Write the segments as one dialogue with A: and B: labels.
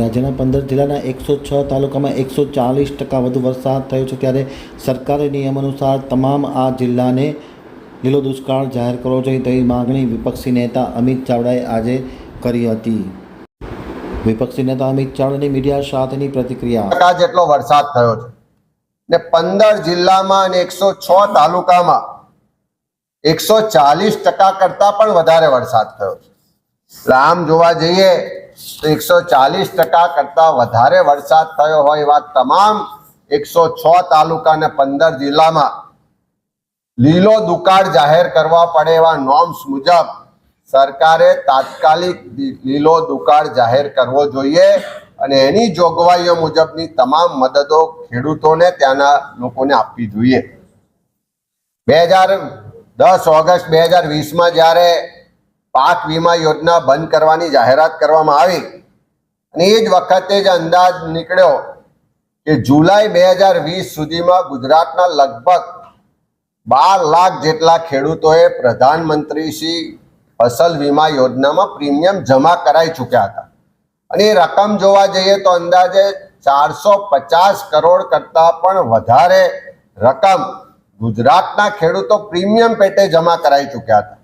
A: રાજ્યના પંદર જિલ્લાના એકસો છ તાલુકામાં એકસો ચાલીસ ટકા વધુ વરસાદ થયો છે ત્યારે સરકારી નિયમ તમામ આ જિલ્લાને લીલો દુષ્કાળ જાહેર કરવો જોઈએ તેવી માગણી વિપક્ષી નેતા અમિત ચાવડાએ આજે કરી હતી. વિપક્ષી નેતા અમિત ચાવડાની મીડિયા સાથેની પ્રતિક્રિયા.
B: જેટલો વરસાદ થયો છે ને પંદર જિલ્લામાં અને એકસો છ તાલુકામાં એકસો ચાલીસ ટકા કરતા પણ વધારે વરસાદ થયો છે. આમ જોવા જઈએ એકસો ચાલીસ ટકા કરતા વધારે વરસાદ થયો હોય એવા તમામ એકસો છ તાલુકા અને પંદર જિલ્લામાં લીલો દુકાળ જાહેર કરવા પડે એવા નોર્મ્સ મુજબ સરકારે તાત્કાલિક લીલો દુકાળ જાહેર કરવો જોઈએ અને એની જોગવાઈઓ મુજબની તમામ મદદો ખેડૂતોને ત્યાંના લોકોને આપવી જોઈએ. બે હજાર દસ ઓગસ્ટ બે હજાર વીસમાં જ્યારે પાક વીમા યોજના બંધ કરવાની જાહેરાત કરવામાં આવી. અને એ જ વખતે જ અંદાજ નીકળ્યો કે જુલાઈ બે હજાર વીસ સુધીમાં ગુજરાતના લગભગ બાર લાખ જેટલા ખેડૂતોએ પ્રધાનમંત્રી શ્રી ફસલ વીમા યોજનામાં પ્રીમિયમ જમા કરાઈ ચૂક્યા હતા. અને એ રકમ જોવા જઈએ તો અંદાજે ચારસો પચાસ કરોડ કરતાં પણ વધારે રકમ ગુજરાતના ખેડૂતો પ્રીમિયમ પેટે જમા કરાઈ ચૂક્યા હતા.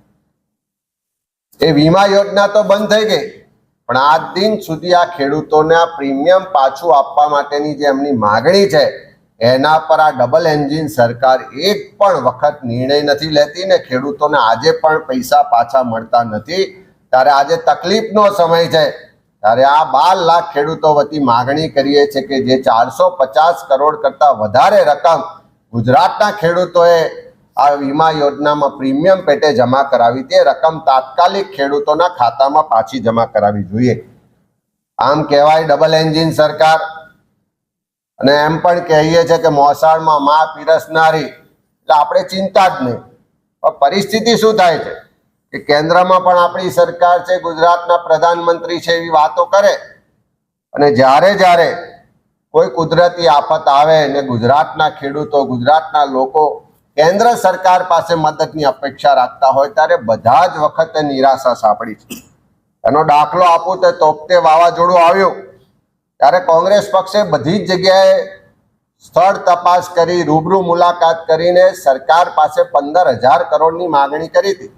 B: એ વીમા યોજના તો બંધ થઈ ગઈ. પણ આજ દિન સુધી આ ખેડૂતોને પ્રીમિયમ પાછું આપવા માટેની જે એમની માગણી છે, એના પર આ ડબલ એન્જિન સરકાર એક પણ વખત નિર્ણય નથી લેતી ને ખેડૂતોને આજે પણ પૈસા પાછા મળતા નથી. ત્યારે આજે તકલીફનો સમય છે. ત્યારે આ બાર લાખ ખેડૂતો વતી માગણી કરીએ છીએ કે જે ચારસો પચાસ કરોડ કરતાં વધારે રકમ ગુજરાતના ખેડૂતોએ આ વીમા યોજનામાં પ્રીમિયમ પેટે જમા કરાવી તે રકમ તાત્કાલિક ખેડૂતોના ખાતામાં પાછી જમા કરાવી જોઈએ. આમ કહેવાય ડબલ એન્જિન સરકાર. અને એમ પણ કહીએ છીએ કે મોસાળમાં મા પીરસનારી. એટલે આપણે ચિંતા જ નહીં. પણ પરિસ્થિતિ શું થાય છે? કે કેન્દ્રમાં પણ આપણી સરકાર છે, ગુજરાતના પ્રધાનમંત્રી છે એવી વાતો કરે. અને જ્યારે જ્યારે કોઈ કુદરતી આફત આવે ને ગુજરાતના ખેડૂતો, ગુજરાતના લોકો કેન્દ્ર સરકાર પાસે મદદની અપેક્ષા રાખતા હોય ત્યારે બધા જ વખતે નિરાશા સાંપડી છે. એનો દાખલો આપું તોપતે વાવાઝોડું આવ્યું. ત્યારે કોંગ્રેસ પક્ષે બધી જ જગ્યાએ સ્થળ તપાસ કરી, રૂબરૂ મુલાકાત કરીને સરકાર પાસે પંદર હજાર કરોડની માગણી કરી હતી.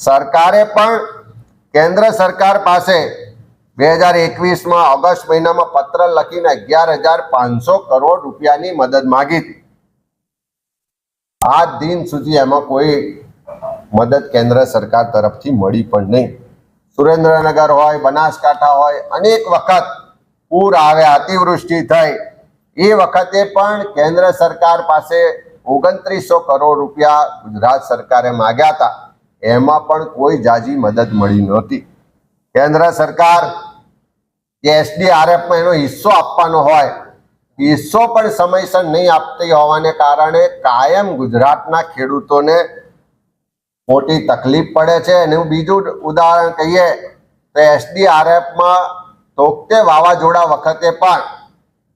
B: સરકારે પણ કેન્દ્ર સરકાર પાસે બે હજાર એકવીસમાં ઓગસ્ટ મહિનામાં પત્ર લખીને અગિયાર હજાર પાંચસો કરોડ રૂપિયાની મદદ માગી હતી. આજ દિન સુધી એમાં કોઈ મદદ કેન્દ્ર સરકાર તરફથી મળી પણ નહીં. સુરેન્દ્રનગર હોય, બનાસકાંઠા હોય, અનેક વખત પૂર આવે, અતિવૃષ્ટિ થઈ, એ વખતે પણ કેન્દ્ર સરકાર પાસે ઓગણત્રીસો કરોડ રૂપિયા ગુજરાત સરકારે માગ્યા હતા. એમાં પણ કોઈ જાજી મદદ મળી નહોતી. કેન્દ્ર સરકાર જે એસડીઆરએફમાં એનો હિસ્સો આપવાનો હોય હિસ્સો પણ સમયસર નહીં આપતી હોવાને કારણે કાયમ ગુજરાતના ખેડૂતોને મોટી તકલીફ પડે છે. અને હું બીજું ઉદાહરણ કહીએ તો એસડીઆરએફમાં તોકતે વાવાઝોડા વખતે પણ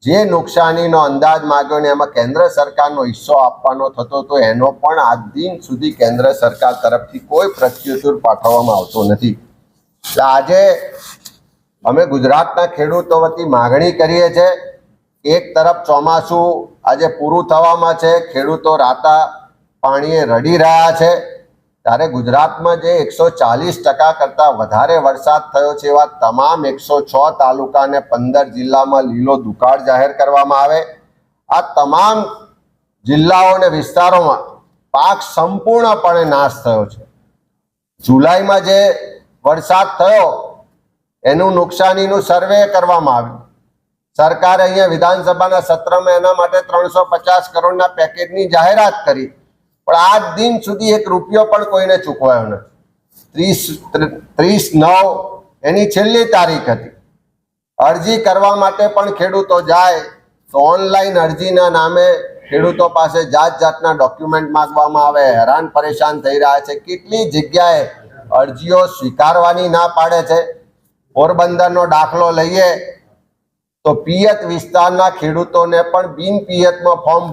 B: જે નુકસાનીનો અંદાજ માગ્યો ને એમાં કેન્દ્ર સરકારનો હિસ્સો આપવાનો થતો તો એનો પણ આજ દિન સુધી કેન્દ્ર સરકાર તરફથી કોઈ પ્રત્યુત્તર પાઠવવામાં આવતો નથી. આજે અમે ગુજરાતના ખેડૂતો વતી માગણી કરીએ છીએ એક તરફ ચોમાસું આજે પૂરું થવામાં છે, ખેડૂતો રાતા પાણીએ રડી રહ્યા છે. ત્યારે ગુજરાતમાં જે એકસો ચાલીસ ટકા કરતાં વધારે વરસાદ થયો છે એવા તમામ એકસો છ તાલુકા અને પંદર જિલ્લામાં લીલો દુકાળ જાહેર કરવામાં આવે. આ તમામ જિલ્લાઓ અને વિસ્તારોમાં પાક સંપૂર્ણપણે નાશ થયો છે. જુલાઈમાં જે વરસાદ થયો, એનું નુકસાનીનું સર્વે કરવામાં આવ્યું. સરકારે અહીંયા વિધાનસભાના સત્રમાં એના માટે ત્રણસો પચાસ કરોડના પેકેજની જાહેરાત કરી. પણ આજ દિન સુધી એક રૂપિયો પણ કોઈને ચૂકવાયો નથી. ત્રીસ ત્રીસ, નવ, એની છેલ્લી તારીખ હતી. અરજી કરવા માટે પણ ખેડૂતો જાય, તો ઓનલાઈન અરજીના નામે ખેડૂતો પાસે જાત જાતના ડોક્યુમેન્ટ માંગવામાં આવે, હેરાન પરેશાન થઈ રહ્યા છે. કેટલી જગ્યાએ અરજીઓ સ્વીકારવાની ના પાડે છે? પોરબંદરનો દાખલો લઈએ તો પિયત વિસ્તારના ખેડૂતોને પણ બિન પિયતમાં ફોર્મ